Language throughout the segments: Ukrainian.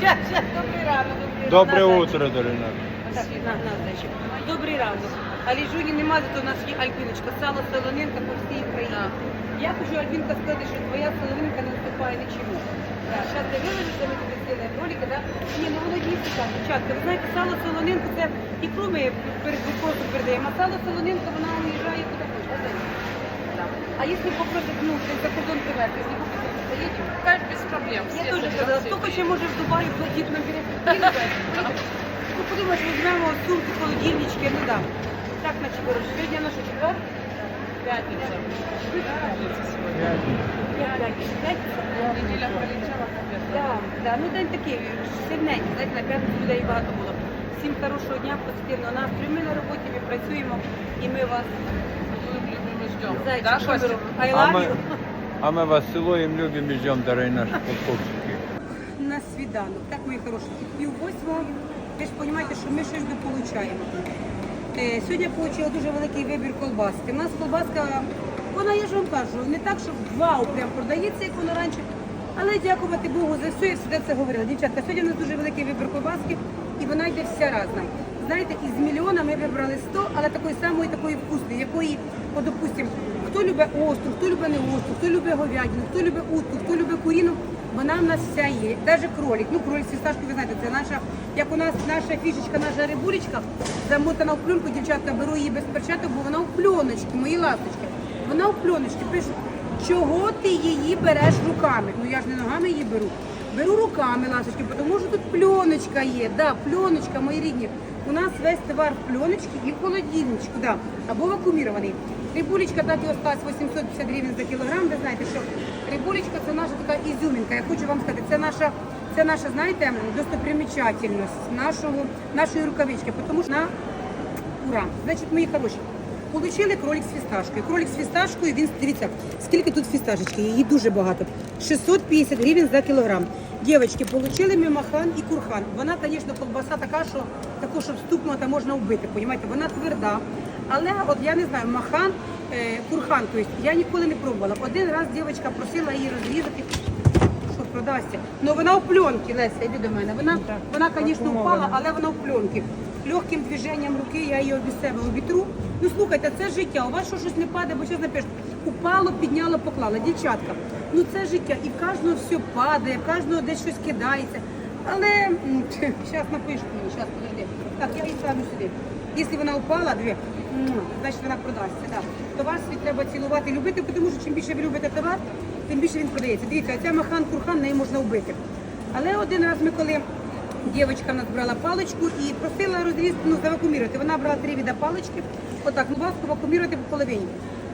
щас, щас, добрий ранок. добрий Доброе ранок. утро, Дарина. Так, на, на, зайчик. Добрий ранок. А ліжуні нема, зато у нас є Альбіночка. Сало солонинка по всій Україні. Я хочу, Альбінка, сказати, що твоя солонинка не вступає нічому. Так, Зараз ти вилежиш, де ми тобі зробили ролики, да? Ні, ну воно дійсно так, дівчатка. Ви знаєте, сало солонинку це ікру ми перед вопросом передаємо, а сало солонинка, вона уїжджає куди хоче. А якщо попросить, ну, за кордон привезти, якщо попросить, поїдемо? Без проблем. Я теж казала, хто хоче приехать. може в Дубаї платити на берег. Ну, подумаєш, візьмемо сумку, холодильнички, ну да. Так, сьогодні на що, четвер? Пятница. Пятница сегодня. П'ятниця. П'ятниця? Неделя пролетела, капец. Да, да, ну день такий сильненький, знаєте, на п'ятницю людей багато було. Всім хорошого дня, позитивного настрою. Ми на роботі, ми працюємо і ми вас Любим, любим и. Зайчик, що ми робимо? I А love мы, you. А мы вас целуем, любим и ждем, дорогие наши покупщики. на свіданок. Так, мої хороші, пів восьмого. Ви ж розумієте, що ми щось дополучаємо. Е, сьогодні я отримала дуже великий вибір колбаски. У нас колбаска, вона, я ж вам кажу, не так, що вау, прям продається, як вона раніше. Але дякувати Богу за все, я завжди це говорила. Дівчатка, сьогодні у нас дуже великий вибір колбаски, і вона йде вся разна. Знаєте, із мільйона ми вибрали 100, але такої самої, такої вкусної, якої, от, допустим, хто любить остру, хто любить не остру, хто любить говядину, хто любить утку, хто любить куріну, вона в нас вся є. Навіть кролик. Ну, кролик фісташки, ви знаєте, це наша, як у нас наша фішечка, наша рибулечка, замотана в пленку, дівчатка, беру її без перчаток, бо вона в пленочці, мої ласточки. Вона в пленочці. Пишу, чого ти її береш руками? Ну я ж не ногами її беру. Беру руками, ласточки, тому що тут пленочка є. Да, пленочка, мої рідні. У нас весь товар в пленочці і в холодильничку, да, або вакуумірований. Рибулечка так і осталась 850 гривень за кілограм. Ви знаєте, що рибулечка це наша така ізюмінка. Я хочу вам сказати, це наша, це наша, знаєте, достопримічательність нашого, нашої рукавички, тому що на ура. Значить, мої хороші. Получили кролик з фісташкою. Кролик з фісташкою, він, дивіться, скільки тут фісташечки, її дуже багато. 650 гривень за кілограм. Дівчатки, получили ми махан і курхан. Вона, звісно, колбаса така, що таку, щоб стукнута можна вбити, понімаєте? Вона тверда. Але от я не знаю, махан, е, курхан, тобто я ніколи не пробувала. Один раз дівчинка просила її розрізати, що продасться. Ну вона в пленці, Леся, йди до мене. Вона, вона, звісно, впала, але вона в пленці. Легким движенням руки я її обі себе обітру. Ну слухайте, це життя. У вас що щось не падає, бо щось напишуть. Упало, підняло, поклало. Дівчатка, ну це життя. І в кожного все падає, в кожного десь щось кидається. Але зараз напишу мені, зараз подожди. Так, я її ставлю сюди. Якщо вона упала, дві, значить вона продасться. Да. Товар свій треба цілувати, і любити, тому що чим більше ви любите товар, тим більше він продається. Дивіться, оця махан курхан, неї можна вбити. Але один раз ми коли дівчинка в паличку і просила розрізати, ну, завакумірувати. Вона брала три віда палички, отак, ну, ласку вакуумірувати по половині.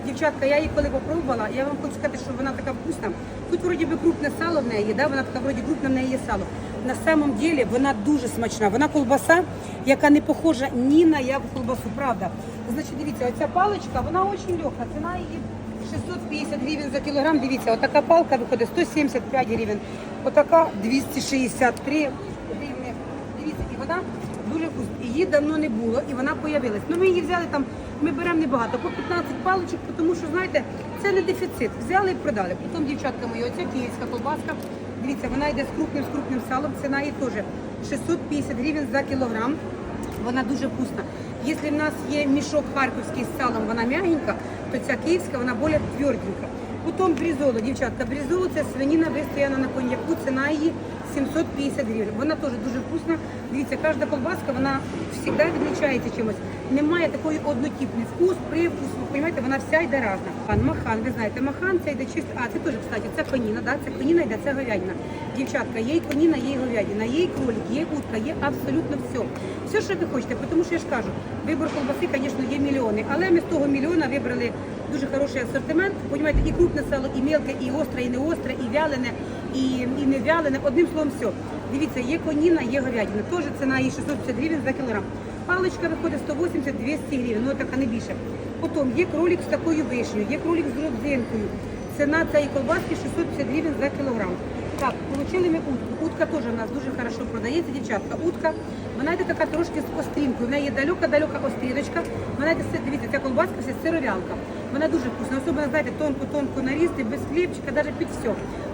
Дівчатка, я її коли попробувала, я вам хочу сказати, що вона така вкусна. Тут вроді би крупне сало в неї, є, да? вона така вроді крупне в неї є сало. На самом деле вона дуже смачна. Вона колбаса, яка не похожа ні на яку колбасу, правда. Значить, дивіться, оця паличка, вона дуже легка, ціна її 650 гривень за кілограм. Дивіться, отака палка виходить 175 гривень, отака 263 гривні. Дивіться, дуже вкусна. Її давно не було, і вона з'явилась. Ну ми її взяли там, ми беремо небагато, по 15 паличок, тому що, знаєте, це не дефіцит. Взяли і продали. Потім, дівчатка мої, оця київська колбаска. Дивіться, вона йде з крупним, з крупним салом. Ціна її теж 650 гривень за кілограм. Вона дуже вкусна. Якщо в нас є мішок харківський з салом, вона м'ягенька, то ця київська, вона більш тверденька. Потім брізоло, дівчатка, брізоло це свинина вистояна на коньяку, ціна її 750 гривень. Вона теж дуже вкусна. Дивіться, кожна колбаска, вона завжди відрізняється чимось. Немає такої однотипної вкус, привкус, ви розумієте, вона вся йде разна. Пан Махан, ви знаєте, махан це йде чисто, а це теж, кстати, це коніна, да? це коніна йде, це говядина. Дівчатка, є коніна, є говядина, є і кролик, є і утка, є абсолютно все. Все, що ви хочете, тому що я ж кажу, вибор колбаси, звісно, є мільйони, але ми з того мільйона вибрали дуже хороший асортимент. Понімаєте, і крупне сало, і мелке, і остре, і не остре, і вялене, і, і не вялене. Одним словом, все. Дивіться, є коніна, є говядина. Теж ціна її 650 гривень за кілограм. Паличка виходить 180-200 гривень, ну така не більше. Потім є кролик з такою вишнею, є кролик з родзинкою. Ціна цієї колбаски 650 гривень за кілограм. Так, отримали ми утку. Утка теж у нас дуже хорошо продається, дівчатка. Утка, вона йде така трошки з острінкою. В неї є далека-далека остріночка. Вона йде, дивіться, ця колбаска вся сировялка. Вона дуже вкусна, особливо, знаєте, тонко-тонко нарізти, без хлібчика, навіть під все.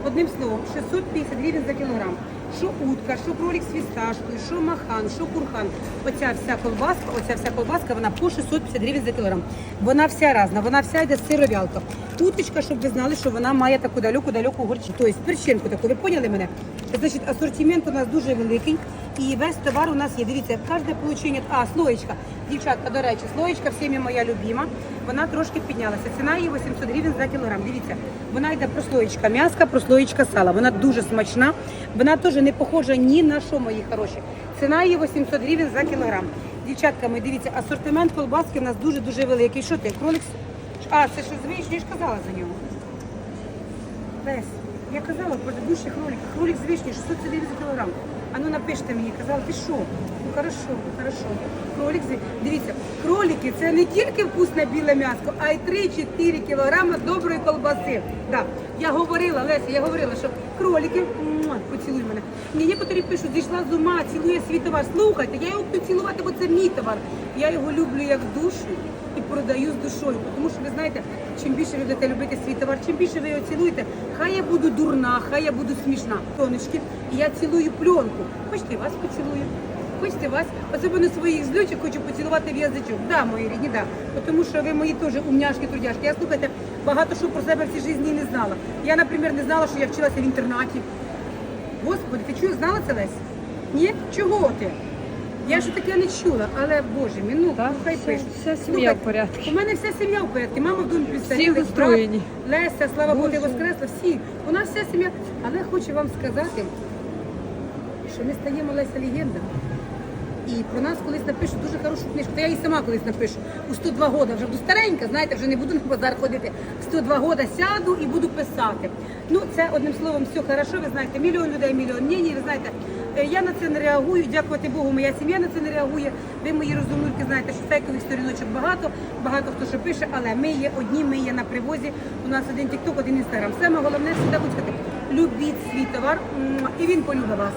Одним словом, 650 гривень за кілограм. Що утка, що кролік з фісташкою, що махан, що курхан. Оця вся колбаска, оця вся колбаска, вона по 650 гривень за кілограм. Вона вся разна, вона вся йде з сировялка. Уточка, щоб ви знали, що вона має таку далеку-далеку горчину. Тобто перчинку таку, ви поняли мене? Значить, асортимент у нас дуже великий. І весь товар у нас є. Дивіться, кожне получення. А, слоєчка. Дівчатка, до речі, слоєчка всіми моя любима. Вона трошки піднялася. Ціна її 800 гривень за кілограм. Дивіться, вона йде прослоєчка м'яска, прослоєчка сала. Вона дуже смачна. Вона теж не похожа ні на що, мої хороші. Ціна її 800 гривень за кілограм. Дівчатка, ми дивіться, асортимент колбаски у нас дуже-дуже великий. Що ти? Кролик? А, це що звичайно, я ж казала за нього. Лесь, я казала про душі кролик. Кролик з вишні 600 гривень за кілограм. А ну напишіть мені, казала, ти що? Ну хорошо, хорошо. Кролик з Дивіться, кролики це не тільки вкусне біле м'ясо, а й 3-4 кілограми доброї колбаси. Да. Я говорила, Леся, я говорила, що кролики, муа, поцілуй мене. Мені некоторі пишуть, зійшла з ума, цілує свій товар. Слухайте, я його буду цілувати, бо це мій товар. Я його люблю як душу і продаю з душою. Тому що ви знаєте, чим більше будете любити свій товар, чим більше ви його цілуєте, хай я буду дурна, хай я буду смішна. Тонечки, і я цілую пленку. Хочете, вас поцілую. Хочете вас, особливо своїх злючок, хочу поцілувати в язичок. Да, мої рідні, да. Тому що ви мої теж умняшки, трудяшки. Я слухайте, багато що про себе в цій житті не знала. Я, наприклад, не знала, що я вчилася в інтернаті. Господи, ти чуєш, знала це Лесь? Ні? Чого ти? Я ж таке не чула, але Боже мій, ну Так, хай вся- пишуть. вся сім'я в порядку. У мене вся сім'я в порядку. Мама в домі Всі устроєні. Леся, слава Богу, Боже. воскресла, всі. У нас вся сім'я. Але хочу вам сказати, що ми стаємо Леся легенда. І про нас колись напишуть дуже хорошу книжку. Та я і сама колись напишу. У 102 года вже буду старенька, знаєте, вже не буду на базар ходити. В 102 года сяду і буду писати. Ну, це одним словом все хорошо. Ви знаєте, мільйон людей, мільйон ні, Ви знаєте, я на це не реагую. Дякувати Богу, моя сім'я на це не реагує. Ви мої розумники, знаєте, що фейкових сторіночок багато, багато хто що пише, але ми є одні, ми є на привозі. У нас один тікток, один інстаграм. Саме головне, що хочу сказати, любіть свій товар, і він полюбить вас.